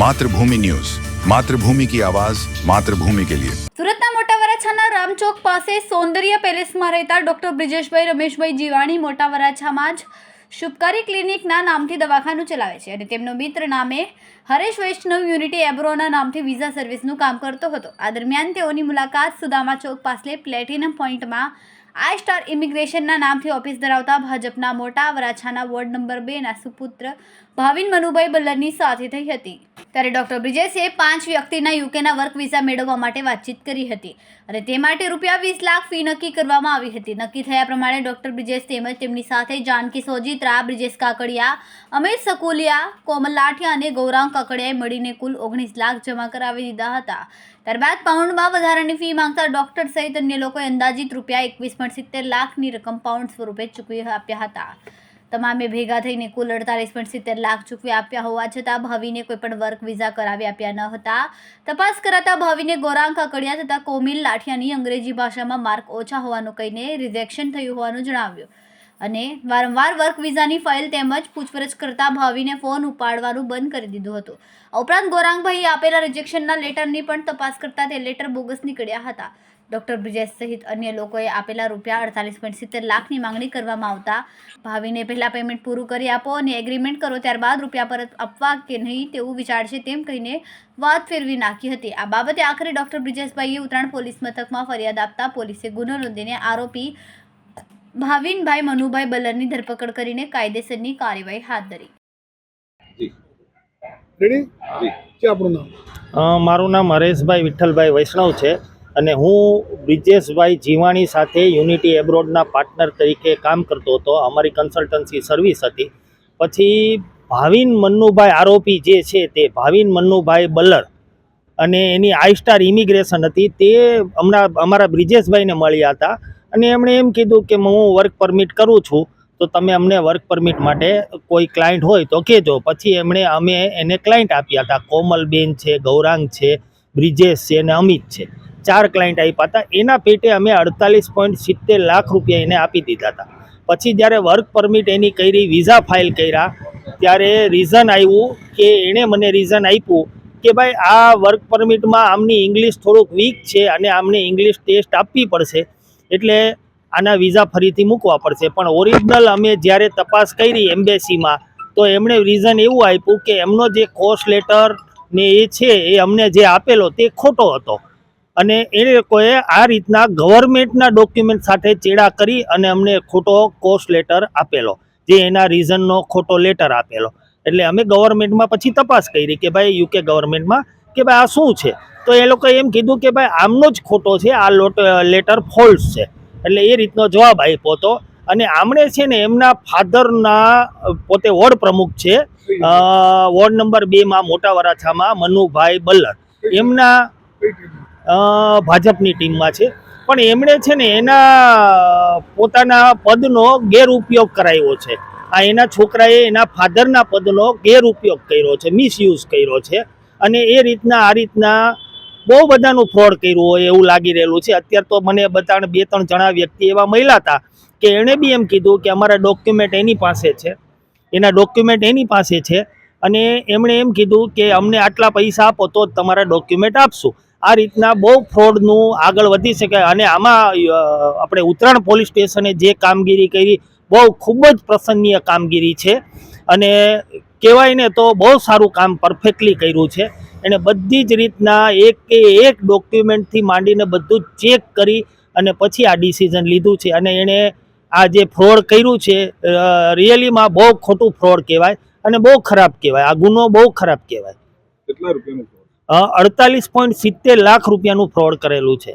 Mathrubhumi news Mathrubhumi કી આવાજ માતૃભૂમિ કે લિયે સુરતના મોટા વરાછાના રામચોક પાસે સૌંદર્ય પેલેસમાં રહેતા ડોક્ટર બ્રિજેશભાઈ રમેશભાઈ જીવાણી મોટા વરાછામાં જ શુભકારી ક્લિનિકના નામથી દવાખાનું ચલાવે છે અને તેમનો મિત્ર નામે હરેશ વૈષ્ણવ યુનિટી એબ્રોના નામથી વિઝા સર્વિસનું કામ કરતો હતો. આ દરમિયાન તેઓની મુલાકાત સુદામા ચોક પાસે પ્લેટિનમ પોઈન્ટમાં આઈ સ્ટાર ઇમિગ્રેશનના નામથી ઓફિસ ધરાવતા ભાજપના મોટા વરાછાના વોર્ડ નંબર બેના સુપુત્ર ભાવિન મનુભાઈ બલ્લરની સાથે થઈ હતી. ત્યારે ડોક્ટર બ્રિજેશે પાંચ વ્યક્તિના યુકેના વર્ક વિઝા મેળવવા માટે વાતચીત કરી હતી અને તે માટે રૂપિયા વીસ લાખ ફી નક્કી કરવામાં આવી હતી. નક્કી થયા પ્રમાણે ડોક્ટર બ્રિજેશ તેમજ તેમની સાથે જાનકી સોજિત્રા, બ્રિજેશ કાકડિયા અમિત સકુલિયા, કોમલ લાઠિયા અને ગૌરાંગ કાકડિયાએ મળીને કુલ ઓગણીસ લાખ જમા કરાવી દીધા હતા. ત્યારબાદ પાઉન્ડમાં વધારાની ફી માંગતા ડોક્ટર સહિત અન્ય લોકોએ અંદાજિત રૂપિયા એકવીસ પોઈન્ટ સિત્તેર લાખની રકમ પાઉન્ડ સ્વરૂપે ચૂકવી આપ્યા હતા. તમામે ભેગા થઈને કુલ અડતાલીસ પોઈન્ટ સિત્તેર લાખ ચૂકવી આપ્યા હોવા છતાં ભાવિને કોઈ પણ વર્ક વિઝા કરાવી આપ્યા ન હતા. તપાસ કરાતા ભાવિને ગોરાંક કાકડિયા તથા કોમિલ લાઠિયાની અંગ્રેજી ભાષામાં માર્ક ઓછા હોવાનું કહીને રિજેક્શન થયું હોવાનું જણાવ્યું. અને વારંવાર વર્ક વિઝાની ફાઇલ તેમજ પૂછપરછ કરતા ભાવીને ફોન ઉપાડવાનું બંધ કરી દીધું હતું. ઉપરાંત ગોરાંગભાઈએ આપેલા રિજેક્શનના લેટરની પણ તપાસ કરતા તે લેટર બોગસ નીકળ્યા હતા. ડૉક્ટર બ્રિજેશ સહિત અન્ય લોકોએ આપેલા રૂપિયા અડતાલીસ પોઈન્ટ સિત્તેર લાખની માંગણી કરવામાં આવતા ભાવિને પહેલાં પેમેન્ટ પૂરું કરી આપો અને એગ્રીમેન્ટ કરો ત્યારબાદ રૂપિયા પરત આપવા કે નહીં તેવું વિચારશે તેમ કહીને વાત ફેરવી નાખી હતી. આ બાબતે આખરે ડૉક્ટર બ્રિજેશભાઈએ ઉત્તરાયણ પોલીસ મથકમાં ફરિયાદ આપતા પોલીસે ગુનો નોંધીને આરોપી ભાવિનભાઈ મનુભાઈ બલ્લરની ધરપકડ કરીને કાયદેસરની કાર્યવાહી હાથ ધરી. રેડી? છે આપણું નામ? અ, મારું નામ હરેશભાઈ વિઠ્ઠલભાઈ વૈષ્ણવ છે અને હું બ્રિજેશભાઈ જીવાણી સાથે યુનિટી એબ્રોડના પાર્ટનર તરીકે કામ કરતો હતો. અમારી કન્સલ્ટન્સી સર્વિસ હતી. પછી ભાવિન મન્નુભાઈ આરોપી જે છે તે ભાવિન મન્નુભાઈ બલ્લર અને એની આઈ સ્ટાર ઇમિગ્રેશન હતી તે હમણાં અમારા બ્રિજેશભાઈને મળ્યા હતા. અને એમણે એમ કીધું કે હું વર્ક પરમિટ કરું છું, તો તમે અમને વર્ક પરમિટ માટે કોઈ ક્લાયન્ટ હોય તો કહેજો. પછી એમણે, અમે એને ક્લાયન્ટ આપ્યા હતા. કોમલબેન છે, ગૌરાંગ છે, બ્રિજેશ છે અને અમિત છે. ચાર ક્લાયન્ટ આપ્યા હતા. એના પેટે અમે અડતાલીસ પોઈન્ટ સિત્તેર લાખ રૂપિયા એને આપી દીધા હતા. પછી જ્યારે વર્ક પરમિટ એની કરી વિઝા ફાઇલ કર્યા, ત્યારે રીઝન આવ્યું કે એણે મને રીઝન આપ્યું કે ભાઈ, આ વર્ક પરમિટમાં આમની ઇંગ્લિશ થોડુંક વીક છે અને આમને ઇંગ્લિશ ટેસ્ટ આપવી પડશે. એટલે આના વિઝા ફરીથી મૂકવા પડશે. પણ ઓરિજિનલ અમે જ્યારે તપાસ કરી એમ્બેસીમાં, તો એમણે રીઝન એવું આપ્યું કે એમનો જે કોસ્ટ લેટર ને એ છે, એ અમને જે આપેલો તે ખોટો હતો. અને એ લોકોએ આ રીતના ગવર્મેન્ટના ડોક્યુમેન્ટ સાથે ચેડા કરી અને અમને ખોટો કોસ્ટ લેટર આપેલો, જે એના રીઝનનો ખોટો લેટર આપેલો. એટલે અમે ગવર્મેન્ટમાં પછી તપાસ કરી કે ભાઈ, યુકે ગવર્મેન્ટમાં કે ભાઈ આ શું છે? તો એ લોકોએ એમ કીધું કે ભાઈ આમનો જ ખોટો છે, આ લોટ લેટર ફોલ્સ છે. એટલે એ રીતનો જવાબ આપ્યો હતો. અને આમણે છે ને એમના ફાધરના પોતે વોર્ડ પ્રમુખ છે. વોર્ડ નંબર બેમાં મોટા વરાછામાં, મનુભાઈ બલ્લર. એમના ભાજપની ટીમમાં છે. પણ એમણે છે ને એના, પોતાના પદનો ગેરઉપયોગ કરાવ્યો છે. આ એના છોકરાએ એના ફાધરના પદનો ગેરઉપયોગ કર્યો છે મિસયુઝ કર્યો છે. અને એ રીતના, આ રીતના બહુ બધાનું ફ્રોડ કર્યું હોય એવું લાગી રહેલું છે. અત્યારે તો મને બતાણ બે, ત્રણ જણા વ્યક્તિ એવા મળ્યા હતા કે એણે બી એમ કીધું કે અમારા ડોક્યુમેન્ટ એની પાસે છે. એના ડોક્યુમેન્ટ એની પાસે છે અને એમણે એમ કીધું કે અમને આટલા પૈસા આપો તો તમારા ડોક્યુમેન્ટ આપશું. આ રીતના બહુ ફ્રોડનું આગળ વધી શકે અને આમાં આપણે ઉત્તરાયણ પોલીસ સ્ટેશને જે કામગીરી કરી, બહુ ખૂબ જ પ્રસન્નીય કામગીરી છે. અને કહેવાય ને તો બહુ સારું કામ પરફેક્ટલી કર્યું છે. એણે બધી જ રીતના એક કે એક ડોક્યુમેન્ટથી માંડીને બધું ચેક કરી અને પછી આ ડિસિઝન લીધું છે. અને એણે આ જે ફ્રોડ કર્યું છે રિયલીમાં બહુ ખોટું ફ્રોડ કહેવાય અને બહુ ખરાબ કહેવાય. આ ગુનો બહુ ખરાબ કહેવાય. કેટલા રૂપિયાનું અડતાલીસ પોઈન્ટ સિત્તેર લાખ રૂપિયાનું ફ્રોડ કરેલું છે.